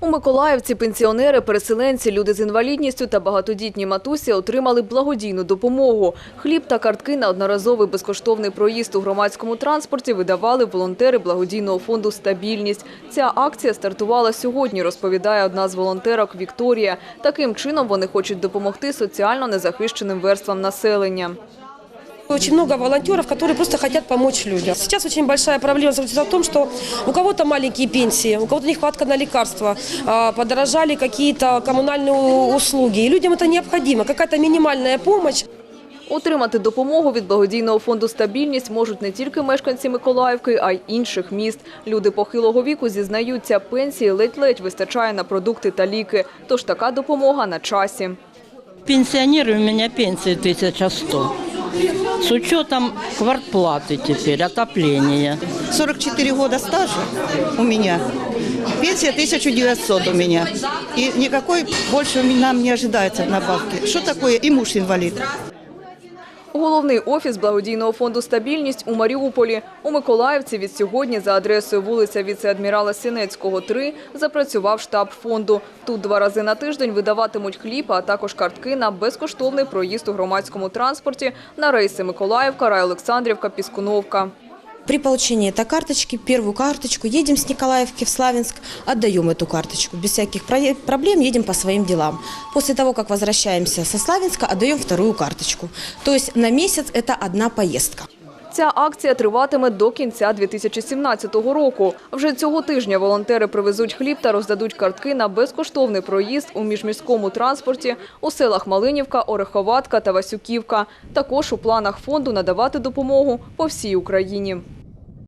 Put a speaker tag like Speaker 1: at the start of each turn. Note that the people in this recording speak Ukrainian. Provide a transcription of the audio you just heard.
Speaker 1: У Миколаївці пенсіонери, переселенці, люди з інвалідністю та багатодітні матусі отримали благодійну допомогу. Хліб та картки на одноразовий безкоштовний проїзд у громадському транспорті видавали волонтери благодійного фонду «Стабільність». Ця акція стартувала сьогодні, розповідає одна з волонтерок Вікторія. Таким чином вони хочуть допомогти соціально незахищеним верствам населення.
Speaker 2: Очень много волонтеров, которые просто хотят помочь людям. Сейчас очень большая проблема заключается в том, что у кого-то маленькие пенсии, у кого-то нехватка на лекарства, а, подорожали какие-то коммунальные услуги. И людям это необходимо, какая-то минимальная помощь.
Speaker 1: Отримати допомогу від благодійного фонду «Стабільність» можуть не тільки мешканці Миколаївки, а й інших міст. Люди похилого віку зізнаються, пенсії ледь-ледь вистачає на продукти та ліки. Тож така допомога на часі.
Speaker 3: Пенсионер, у меня пенсия 1100. С учетом квартплаты теперь, отопления.
Speaker 4: 44 года стажа у меня. Пенсия 1900 у меня. И никакой больше нам не ожидается надбавки. Что такое и муж инвалид?
Speaker 1: Головний офіс благодійного фонду «Стабільність» у Маріуполі. У Миколаївці від сьогодні за адресою вулиця віце-адмірала Сінецького, 3 запрацював штаб фонду. Тут два рази на тиждень видаватимуть хліб, а також картки на безкоштовний проїзд у громадському транспорті на рейси Миколаївка, Рай Олександрівка, Піскуновка.
Speaker 5: При получении этой карточки, первую карточку, едем с Николаевки в Славянск, отдаем эту карточку. Без всяких про- проблем едем по своим делам. После того, как возвращаемся со Славянска, отдаем вторую карточку. То есть на месяц это одна поездка.
Speaker 1: Ця акція триватиме до кінця 2017 року. Вже цього тижня волонтери привезуть хліб та роздадуть картки на безкоштовний проїзд у міжміському транспорті у селах Малинівка, Ореховатка та Васюківка. Також у планах фонду надавати допомогу по всій Україні.